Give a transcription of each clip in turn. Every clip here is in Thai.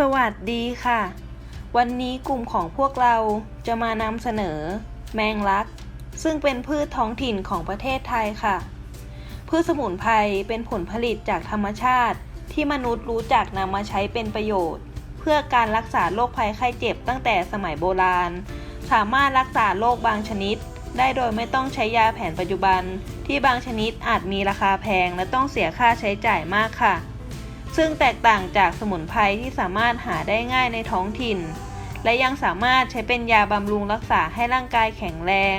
สวัสดีค่ะ วันนี้กลุ่มของพวกเราจะมานำเสนอ แมงลัก ซึ่งเป็นพืชท้องถิ่นของประเทศไทยค่ะ พืชสมุนไพรเป็นผลผลิตจากธรรมชาติ ที่มนุษย์รู้จักนำมาใช้เป็นประโยชน์ เพื่อการรักษาโรคภัยไข้เจ็บตั้งแต่สมัยโบราณ สามารถรักษาโรคบางชนิด ได้โดยไม่ต้องใช้ยาแผนปัจจุบัน ที่บางชนิดอาจมีราคาแพงและต้องเสียค่าใช้จ่ายมากค่ะ ซึ่งแตกต่างจากสมุนไพรที่สามารถหาได้ง่ายในท้องถิ่น และยังสามารถใช้เป็นยาบำรุงรักษาให้ร่างกายแข็งแรง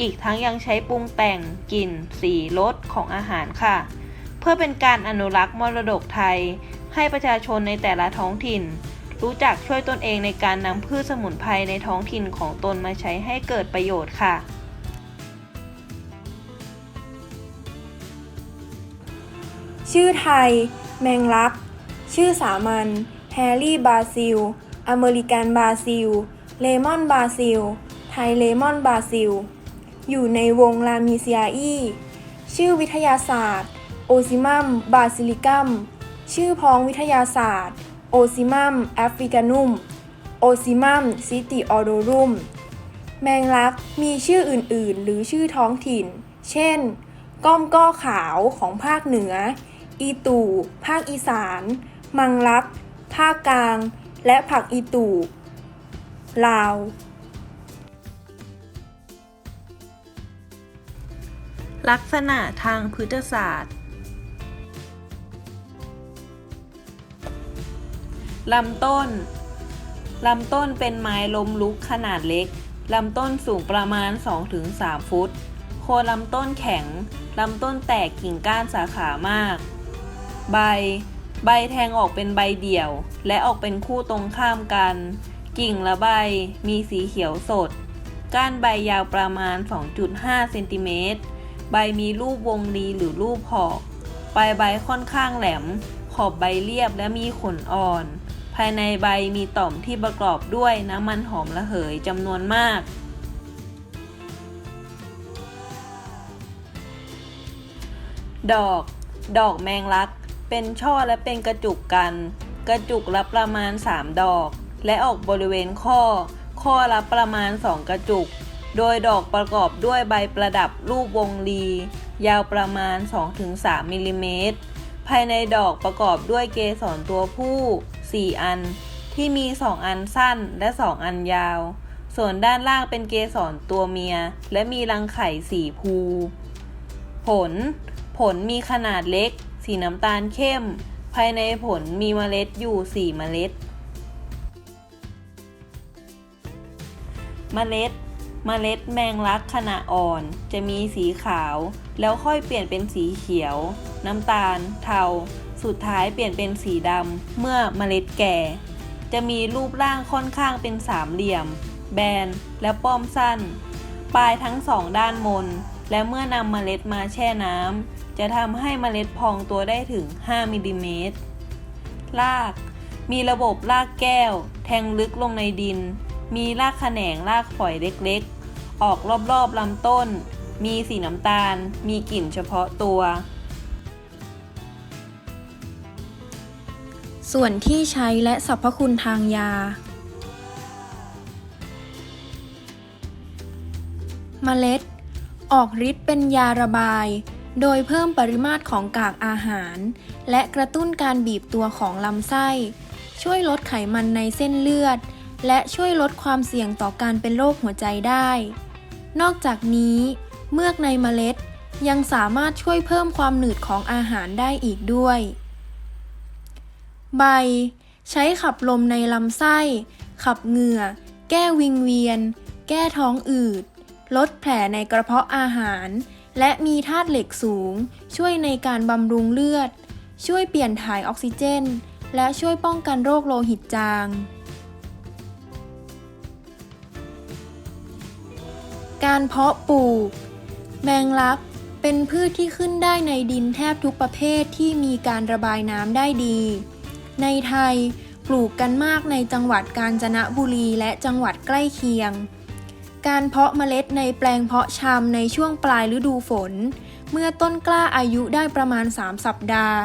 อีกทั้งยังใช้ปรุงแต่งกลิ่น สีรสของอาหารค่ะ เพื่อเป็นการอนุรักษ์มรดกไทย ให้ประชาชนในแต่ละท้องถิ่น รู้จักช่วยตนเองในการนำพืชสมุนไพรในท้องถิ่นของตนมาใช้ให้เกิดประโยชน์ค่ะชื่อไทย แมงลัก ชื่อสามัญแฮร์รี่บราซิล อเมริกันบราซิล เลมอนบราซิล ไทยเลมอนบราซิล อยู่ในวงลามิเซียอีชื่อวิทยาศาสตร์ โอซิมัมบาซิลิกัม ชื่อพ้องวิทยาศาสตร์ โอซิมัมแอฟริกานุม โอซิมัมซิติออโดรุม แมงลักมีชื่ออื่นๆ หรือชื่อท้องถิ่น เช่น ก้อมก้อขาวของภาคเหนือ อีตู่ภาคอีสาน มังลัก ภาคกลาง และผักอีตู่ ลาว ลักษณะทางพฤกษศาสตร์ลำต้น ลำต้นเป็นไม้ล้มลุกขนาดเล็ก ลำต้นสูงประมาณ 2-3 ฟุต โคนลำต้นแข็ง ลำต้นแตกกิ่งก้านสาขามาก ใบ ใบแทงออกเป็นใบเดี่ยว และออกเป็นคู่ตรงข้ามกัน กิ่งและใบ มีสีเขียวสด ก้านใบยาวประมาณ 2.5 เซนติเมตร ใบมีรูปวงรีหรือรูปหอก ปลายใบค่อนข้างแหลม ขอบใบเรียบและมีขนอ่อน ภายในใบมีต่อมที่ประกอบด้วยน้ำมันหอมระเหยจำนวนมากดอก ดอกแมงลัก เป็นช่อและเป็นกระจุกกัน กระจุกละประมาณ 3 ดอก และออกบริเวณข้อ ข้อละประมาณ 2 กระจุก โดยดอกประกอบด้วยใบประดับรูปวงรี ยาวประมาณ 2-3มิลลิเมตร ภายในดอกประกอบด้วยเกสรตัวผู้ 4 อัน ที่มี 2 อันสั้นและ 2 อันยาว ส่วนด้านล่างเป็นเกสรตัวเมีย และมีรังไข่สีภู ผล ผลมีขนาดเล็ก สีน้ำตาลเข้ม ภายในผลมีเมล็ดอยู่ 4 เมล็ด เมล็ด เมล็ดแมงลักขณะอ่อน จะมีสีขาว แล้วค่อยเปลี่ยนเป็นสีเขียว น้ำตาล เทา สุดท้ายเปลี่ยนเป็นสีดำเมื่อเมล็ดแก่ จะมีรูปร่างค่อนข้างเป็นสามเหลี่ยม แบน และป้อมสั้น ปลายทั้งสองด้านมน และเมื่อนำเมล็ดมาแช่น้ำ จะทำให้เมล็ดพองตัวได้ถึง 5มิลลิเมตรราก มีระบบรากแก้ว แทงลึกลงในดิน มีรากแขนงรากฝอยเล็กๆ ออกรอบๆลำต้น มีสีน้ำตาล มีกลิ่นเฉพาะตัว ส่วนที่ใช้และสรรพคุณทางยาเมล็ด ออกฤทธิ์เป็นยาระบาย โดยเพิ่มปริมาตรของกากอาหาร และกระตุ้นการบีบตัวของลำไส้ ช่วยลดไขมันในเส้นเลือด และช่วยลดความเสี่ยงต่อการเป็นโรคหัวใจได้ นอกจากนี้ เมือกในเมล็ดยังสามารถช่วยเพิ่มความหนืดของอาหารได้อีกด้วย ใบ ใช้ขับลมในลำไส้ ขับเหงื่อ แก้วิงเวียน แก้ท้องอืด ลดแผลในกระเพาะอาหาร และมีธาตุเหล็กสูง ช่วยในการบำรุงเลือด ช่วยเปลี่ยนถ่ายออกซิเจน และช่วยป้องกันโรคโลหิตจาง การเพาะปลูก แมงลักเป็นพืชที่ขึ้นได้ในดินแทบทุกประเภทที่มีการระบายน้ำได้ดี ในไทยปลูกกันมากในจังหวัดกาญจนบุรีและจังหวัดใกล้เคียง การเพาะเมล็ดในแปลงเพาะชำในช่วงปลายฤดูฝน เมื่อต้นกล้าอายุได้ประมาณ 3 สัปดาห์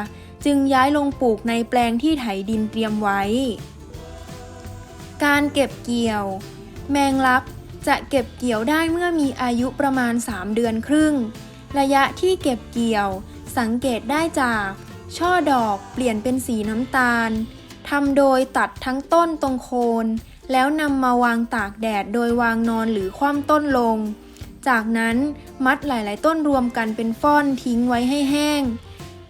จึงย้ายลงปลูกในแปลงที่ไถดินเตรียมไว้ การเก็บเกี่ยว แมงลักจะเก็บเกี่ยวได้เมื่อมีอายุประมาณ 3 เดือนครึ่ง ระยะที่เก็บเกี่ยว สังเกตได้จาก ช่อดอกเปลี่ยนเป็นสีน้ำตาลทำโดยตัดทั้งต้นตรงโคน แล้วนำมาวางตากแดดโดยวางนอนหรือคว่ำต้นลง จากนั้นมัดหลายๆ ต้นรวมกันเป็นฟ่อนทิ้งไว้ให้แห้ง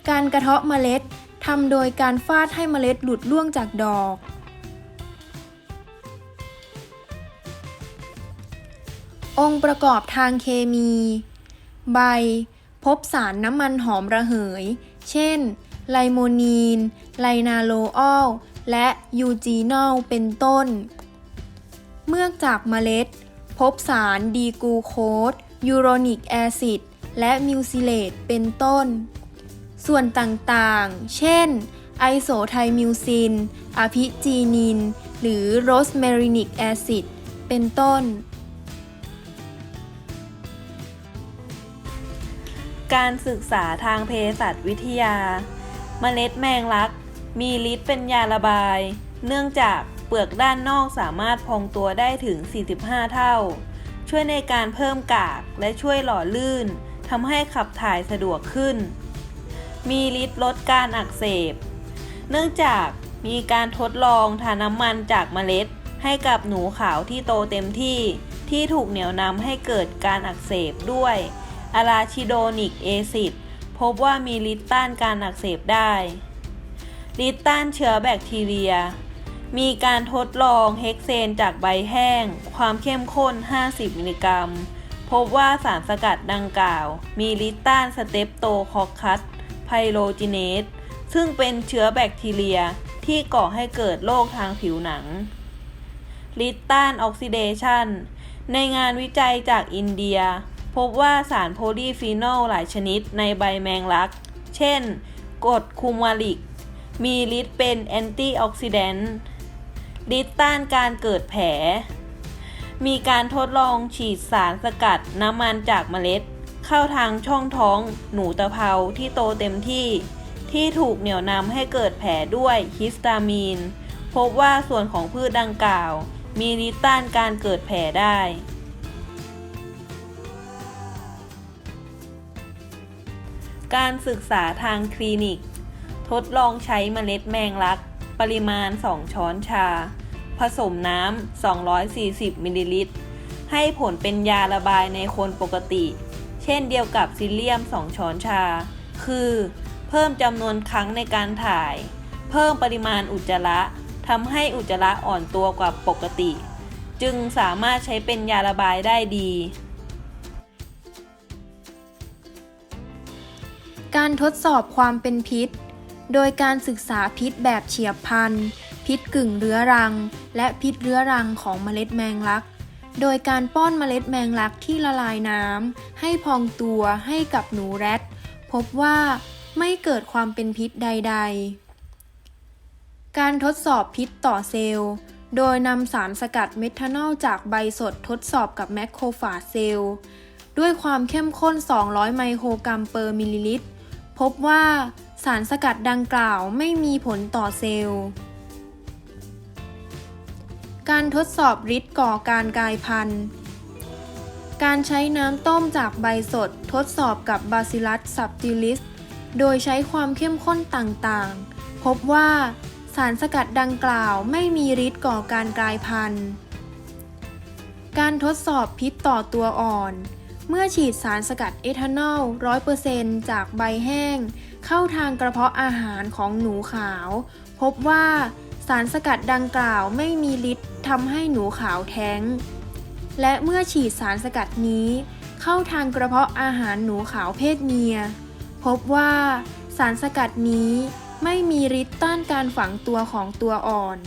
การกระเทาะเมล็ดทำโดยการฟาดให้เมล็ดหลุดล่วงจากดอก องค์ประกอบทางเคมี ใบ พบสารน้ำมันหอมระเหย เช่น ไลโมนีน ไลนาโลออล และยูจีนอล เป็นต้น เมือกจากเมล็ด พบสารดีกูโคสยูโรนิกแอซิดและมิวซิเลตเป็นต้น ส่วนต่างๆ เช่น ไอโซไทมิวซิน อะพิจีนิน หรือโรสเมรินิกแอซิดเป็นต้น การศึกษาทางเภสัชวิทยา เมล็ดแมงลัก มีฤทธิ์เป็นยาระบาย เนื่องจาก เปลือกด้านนอกสามารถพองตัวได้ถึง 45 เท่า ช่วยในการเพิ่มกากและช่วยหล่อลื่นทำให้ขับถ่ายสะดวกขึ้น มีฤทธิ์ลดการอักเสบ เนื่องจากมีการทดลองทาน้ำมันจากเมล็ด ให้กับหนูขาวที่โตเต็มที่ ที่ถูกเหนี่ยวนำให้เกิดการอักเสบด้วยอะลาชิโดนิกแอซิดพบว่ามีฤทธิ์ต้านการอักเสบได้ฤทธิ์ต้านเชื้อแบคทีเรีย มีการทดลองเฮกเซนจากใบแห้ง ความเข้มข้น 50 มิลลิกรัม พบว่าสารสกัดดังกล่าว มีฤทธิ์ต้านสเตปโตคอคคัสไพโรจิเนสซึ่งเป็นเชื้อแบคทีเรียที่ก่อให้เกิดโรคทางผิวหนังฤทธิ์ต้านออกซิเดชันในงานวิจัยจากอินเดีย พบว่าสารโพลีฟีนอลหลายชนิดในใบแมงลัก เช่นกรดคูมาลิก มีฤทธิ์เป็นแอนตี้ออกซิแดนต์ ฤทธิ์ต้านการเกิดแผล มีการทดลองฉีดสารสกัดน้ำมันจากเมล็ด เข้าทางช่องท้องหนูตะเภาที่โตเต็มที่ ที่ถูกเหนี่ยวนำให้เกิดแผลด้วยฮิสตามีน พบว่าส่วนของพืชดังกล่าว มีฤทธิ์ต้านการเกิดแผลได้การศึกษาทางคลินิก ทดลองใช้เมล็ดแมงลัก ปริมาณ 2 ช้อนชา ผสมน้ำ 240 มิลลิลิตร ให้ผลเป็นยาระบายในคนปกติ เช่นเดียวกับซิลเลียม 2 ช้อนชา คือ เพิ่มจำนวนครั้งในการถ่าย เพิ่มปริมาณอุจจาระทำให้อุจจาระอ่อนตัวกว่าปกติ จึงสามารถใช้เป็นยาระบายได้ดีการทดสอบความเป็นพิษ โดยการศึกษาพิษแบบเฉียบพลัน พิษกึ่งเรื้อรัง และพิษเรื้อรังของเมล็ดแมงลัก โดยการป้อนเมล็ดแมงลักที่ละลายน้ำให้พองตัวให้กับหนูแรด พบว่าไม่เกิดความเป็นพิษใด ๆ การทดสอบพิษต่อเซลล์ โดยนำสารสกัดเมทานอลจากใบสดทดสอบกับแมคโครฟาจเซลล์ด้วยความเข้มข้น 200 ไมโครกรัมเปอร์มิลลิลิตร พบว่า สารสกัดดังกล่าวไม่มีผลต่อเซลล์ การทดสอบฤทธิ์ก่อการกลายพันธุ์ การใช้น้ำต้มจากใบสดทดสอบกับบาซิลัสซับติลิส โดยใช้ความเข้มข้นต่างๆ พบว่าสารสกัดดังกล่าวไม่มีฤทธิ์ก่อการกลายพันธุ์ การทดสอบพิษต่อตัวอ่อน เมื่อฉีดสารสกัดเอทานอล 100%จากใบแห้ง เข้าทางกระเพาะอาหารของหนูขาว พบว่าสารสกัดดังกล่าวไม่มีฤทธิ์ทำให้หนูขาวแท้ง และเมื่อฉีดสารสกัดนี้ เข้าทางกระเพาะอาหารหนูขาวเพศเมีย พบว่าสารสกัดนี้ไม่มีฤทธิ์ต้านการฝังตัวของตัวอ่อน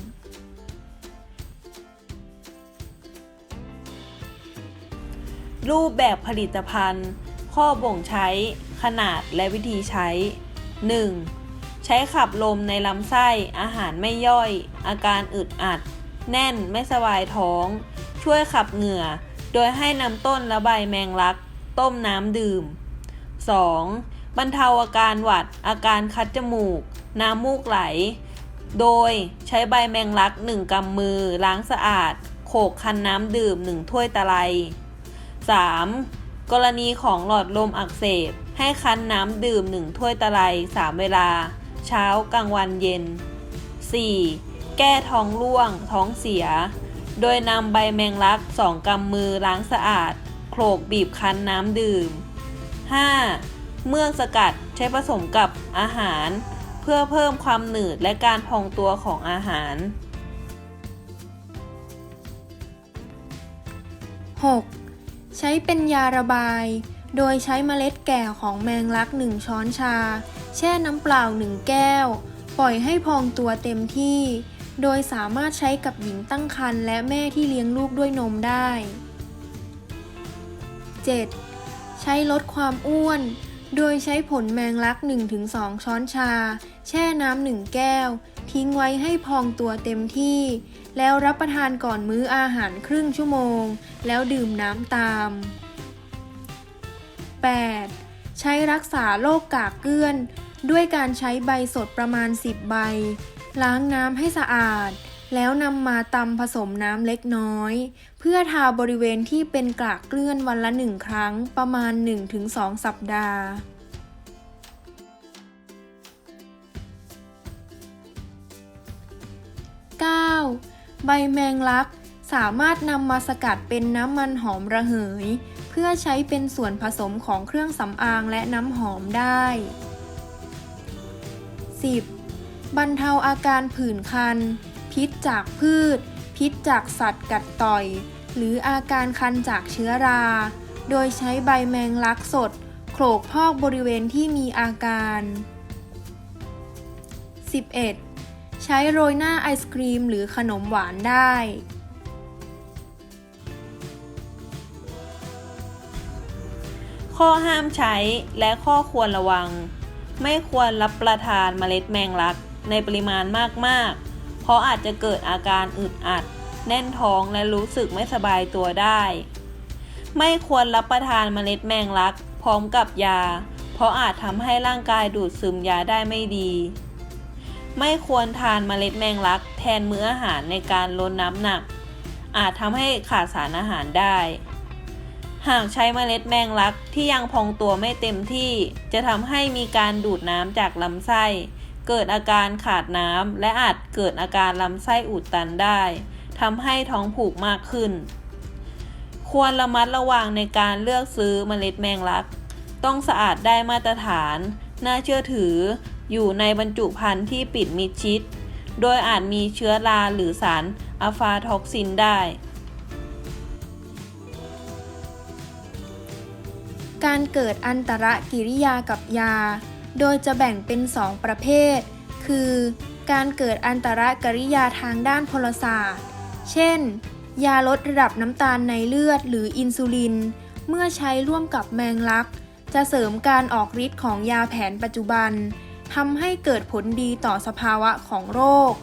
รูปแบบผลิตภัณฑ์ ข้อบ่งใช้ ขนาดและวิธีใช้ 1. ใช้ขับลมในลำไส้ อาหารไม่ย่อย อาการอึดอัด แน่นไม่สบายท้อง ช่วยขับเหงื่อ โดยให้นำต้นและใบแมงลัก ต้มน้ำดื่ม 2. บรรเทาอาการหวัด อาการคัดจมูก น้ำมูกไหล โดยใช้ใบแมงลัก1กำมือล้างสะอาด โขกคันน้ำดื่ม1ถ้วยตะไล 3. กรณีของหลอดลมอักเสบ ให้คั้นน้ำดื่ม 1 ถ้วยตะไล3 เวลา เช้ากลางวันเย็น 4. แก้ท้องร่วง ท้องเสีย โดยนำใบแมงลัก2กำมือล้างสะอาด โขลกบีบคั้นน้ำดื่ม 5. เมื่อกสกัดใช้ผสมกับอาหาร เพื่อเพิ่มความหนืดและการพองตัวของอาหาร 6. ใช้เป็นยาระบาย โดยใช้เมล็ดแก่ของแมงลัก 1 ช้อนชา แช่น้ำเปล่า 1 แก้ว ปล่อยให้พองตัวเต็มที่ โดยสามารถใช้กับหญิงตั้งครรภ์และแม่ที่เลี้ยงลูกด้วยนมได้ 7. ใช้ลดความอ้วน โดยใช้ผลแมงลัก 1-2 ช้อนชา แช่น้ำหนึ่งแก้ว ทิ้งไว้ให้พองตัวเต็มที่ แล้วรับประทานก่อนมื้ออาหารครึ่งชั่วโมง แล้วดื่มน้ำตาม 8. ใช้รักษาโรคกากเกลื่อน ด้วยการใช้ใบสดประมาณ 10 ใบ ล้างน้ำให้สะอาด แล้วนำมาตำผสมน้ำเล็กน้อย เพื่อทาบริเวณที่เป็นกากเกลื่อนวันละหนึ่งครั้งประมาณ 1-2 สัปดาห์ 9. ใบแมงลักสามารถนำมาสกัดเป็นน้ำมันหอมระเหย พื่อใช้เป็นส่วนผสมของเครื่องสำอางและน้ำหอมได้ 10. บรรเทาอาการผื่นคัน พิษจากพืช พิษจากสัตว์กัดต่อย หรืออาการคันจากเชื้อรา โดยใช้ใบแมงลักสด โขลกพอกบริเวณที่มีอาการ 11. ใช้โรยหน้าไอศครีมหรือขนมหวานได้ ข้อห้ามใช้และข้อควรระวัง ไม่ควรรับประทานเมล็ดแมงลักในปริมาณมากๆ เพราะอาจจะเกิดอาการอึดอัด แน่นท้องและรู้สึกไม่สบายตัวได้ ไม่ควรรับประทานเมล็ดแมงลัก พร้อมกับยา เพราะอาจทำให้ร่างกายดูดซึมยาได้ไม่ดี ไม่ควรทานเมล็ดแมงลัก แทนมื้ออาหารในการลดน้ำหนัก อาจทำให้ขาดสารอาหารได้ หากใช้เมล็ดแมงลักที่ยังพองตัวไม่เต็มที่ จะทำให้มีการดูดน้ำจากลำไส้ เกิดอาการขาดน้ำและอาจเกิดอาการลำไส้อุดตันได้ทำให้ท้องผูกมากขึ้น ควรระมัดระวังในการเลือกซื้อเมล็ดแมงลัก ต้องสะอาดได้มาตรฐาน น่าเชื่อถือ อยู่ในบรรจุภัณฑ์ที่ปิดมิดชิด โดยอาจมีเชื้อราหรือสารอะฟาท็อกซินได้ การเกิดอันตรกิริยากับยา โดยจะแบ่งเป็น 2 ประเภท คือ การเกิดอันตรกิริยาทางด้านพลศาสตร์ เช่น ยาลดระดับน้ำตาลในเลือดหรืออินซูลิน เมื่อใช้ร่วมกับแมงลัก จะเสริมการออกฤทธิ์ของยาแผนปัจจุบันทำให้เกิดผลดีต่อสภาวะของโรค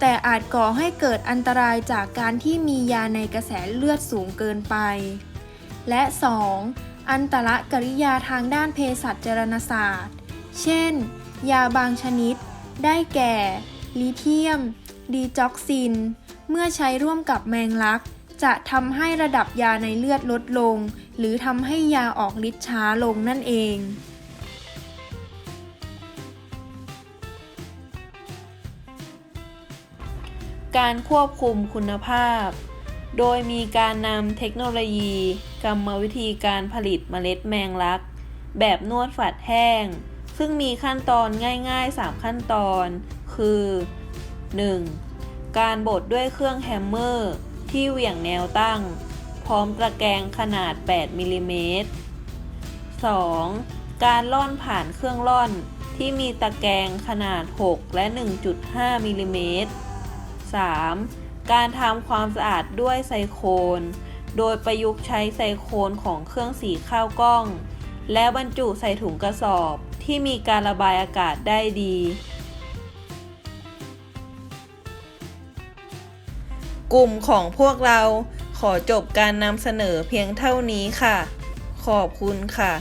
แต่อาจก่อให้เกิดอันตรายจากการที่มียาในกระแสเลือดสูงเกินไป และ 2. อันตรกริยาทางด้านเภสัชรณศาสตร์ เช่น ยาบางชนิด ได้แก่ ลิเทียม ดีจ็อกซิน เมื่อใช้ร่วมกับแมงลัก จะทำให้ระดับยาในเลือดลดลง หรือทำให้ยาออกฤทธิ์ช้าลงนั่นเองการควบคุมคุณภาพ โดยมีการนำเทคโนโลยี กรรมวิธีการผลิตเมล็ดแมงลัก แบบนวดฝัดแห้ง ซึ่งมีขั้นตอนง่ายๆ 3 ขั้นตอน คือ 1. การบดด้วยเครื่องแฮมเมอร์ ที่เหวี่ยงแนวตั้ง พร้อมตะแกรงขนาด 8มิลลิเมตร 2. การล่อนผ่านเครื่องล่อนที่มีตะแกรงขนาด 6 และ 1.5มิลลิเมตร 3. การทำความสะอาดด้วยไซโคนโดยประยุกต์ใช้ไซโคนของเครื่องสีข้าวกล้อง และบรรจุใส่ถุงกระสอบที่มีการระบายอากาศได้ดี กลุ่มของพวกเราขอจบการนำเสนอเพียงเท่านี้ค่ะ ขอบคุณค่ะ